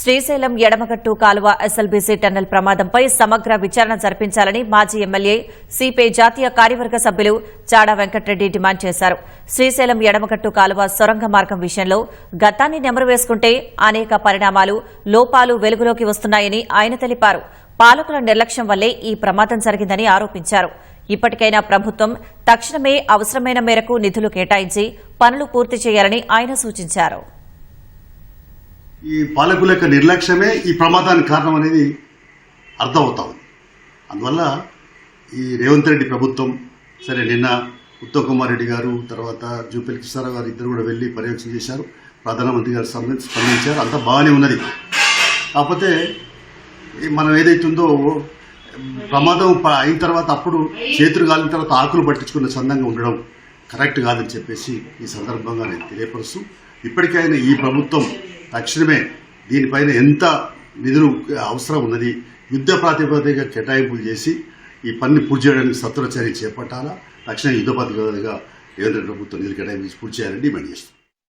శ్రీశైలం ఎడమగట్టు కాలువ SLBC tunnel ప్రమాదంపై సమగ్ర విచారణ జరిపించాలని మాజీ ఎమ్మెల్యే సిపిఐ జాతీయ కార్యవర్గ సభ్యులు చాడా వెంకటరెడ్డి డిమాండ్ చేశారు. శ్రీశైలం ఎడమగట్టు కాలువ సొరంగ మార్గం విషయంలో గతాన్ని నెమరు వేసుకుంటే అనేక పరిణామాలు లోపాలు వెలుగులోకి వస్తున్నాయని ఆయన తెలిపారు. పాలకుల నిర్లక్ష్యం వల్లే ఈ ప్రమాదం జరిగిందని ఆరోపించారు. ఇప్పటికైనా ప్రభుత్వం తక్షణమే అవసరమైన మేరకు నిధులు కేటాయించి పనులు పూర్తి చేయాలని ఆయన సూచించారు. ఈ పాలకుల యొక్క నిర్లక్ష్యమే ఈ ప్రమాదానికి కారణం అనేది అర్థమవుతా ఉంది. అందువల్ల ఈ రేవంత్ రెడ్డి ప్రభుత్వం సరే నిన్న ఉత్తమ్ కుమార్ రెడ్డి గారు తర్వాత జూపల్ కృష్ణారావు గారు ఇద్దరు కూడా వెళ్ళి పర్యవేక్షణ చేశారు. ప్రధానమంత్రి గారు స్పంది- స్పందించారు. అంతా బాగానే ఉన్నది. కాకపోతే ఈ మనం ఏదైతుందో ప్రమాదం ప- అయిన తర్వాత అప్పుడు చేతులు కాలిన తర్వాత ఆకులు పట్టించుకున్న చందంగా ఉండడం కరెక్ట్ కాదని చెప్పేసి ఈ సందర్భంగా నేను తెలియపరుస్తూ ఇప్పటికైనా ఈ ప్రభుత్వం తక్షణమే దీనిపైన ఎంత నిధులు అవసరం ఉన్నది యుద్ధ ప్రాతిపదికగా కేటాయింపులు చేసి ఈ పనిని పూర్తి చేయడానికి సత్వర చర్య చేపట్టాలా? తక్షణ యుద్ధ ప్రాతిపదికగా కేంద్ర ప్రభుత్వం నిధులు కేటాయింపు పూర్తి చేయాలని డిమాండ్ చేస్తుంది.